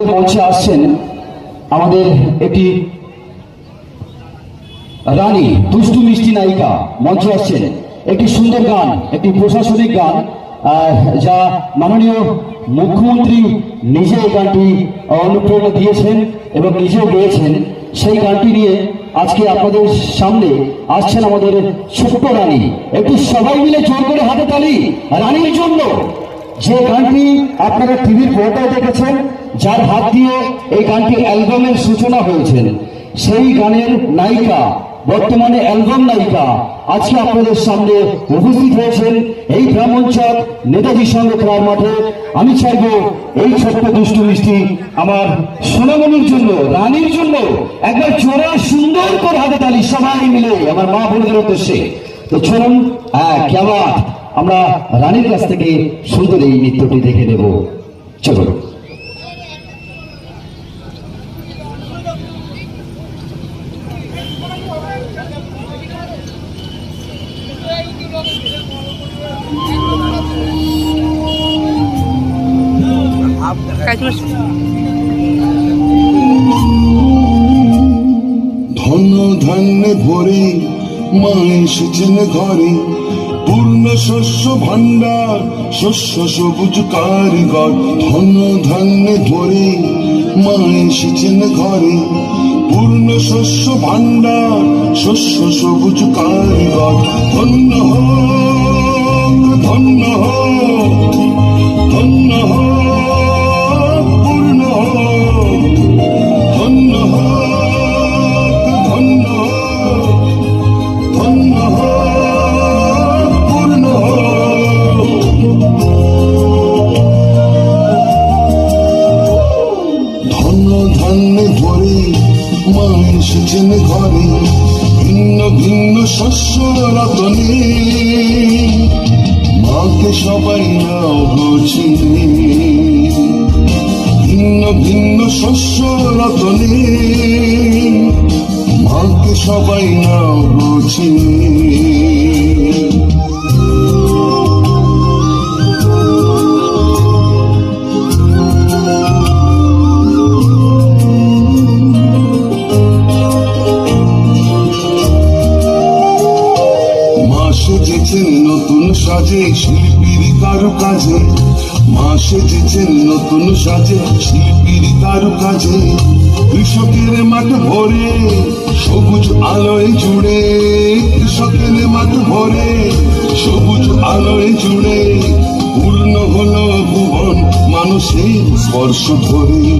মঞ্চে আসছেন আমাদের একটি রানী, দুষ্টু মিষ্টি নায়িকা। মঞ্চে আসছেন একটি সুন্দর গান, একটি প্রশাসনিক গান যা মাননীয় মুখ্যমন্ত্রী নিজে এই গানটি অনুপ্রেরণা দিয়েছেন এবং নিজেও গেয়েছেন। সেই গানটি নিয়ে আজকে আপনাদের সামনে আসছেন আমাদের ছোট্ট রানী। একটু সবাই মিলে জোর করে হাতে তালি, রানীর জন্য। যে গানটি আপনারা টিভির পর্দায় দেখেছেন, যার হাত দিয়ে এই গানটি অ্যালবামের সূচনা হয়েছে। সেই গানের নায়িকা, বর্তমানে অ্যালবাম নায়িকা, আজকে আপনাদের সামনে উপস্থিত হয়েছেন এই ব্রাহ্মণচক নেতাজি সঙ্গ খেলার মাঠে। আমি চাইব এই ছোট্ট দুষ্টু মিষ্টি আমার সোনামণির জন্য, রানীর জন্য একবার চোরা সুন্দর করে হাতে তালি, সবাই মিলে আমার মা বোনদের উদ্দেশ্যে। তো চলুন হ্যাঁ কেমন আমরা রানীর কাছ থেকে সুন্দর এই নৃত্যটি দেখে নেব। চলুন। ধন ধান্যে ভরে, মা এসেছেন ঘরে। শস্য ভান্ডার শস্য সবুজ কারিগর, ধন ধান্য ধরে মা এসেছেন ঘরে। পূর্ণ শস্য ভান্ডার শস্য সবুজ কারিগর, ধন্য হোক ধন্য হোক। ঘরে, ভিন্ন ভিন্ন শস্য রতনে। মাকে সবাই নাও চিনে ভিন্ন ভিন্ন শস্য রতনে। মাকে সবাই নাও সেজেছেন নতুন সাজে শিল্পীর কারু কাজে মা সেজেছেন নতুন সাজে শিল্পীর কারু কাজে কৃষকের মাঠ ভরে, সবুজ আলোয় জুড়ে, কৃষকের মাঠ ভরে, সবুজ আলোয় জুড়ে, পূর্ণ হলো ভুবন মানুষের স্পর্শ ধরে।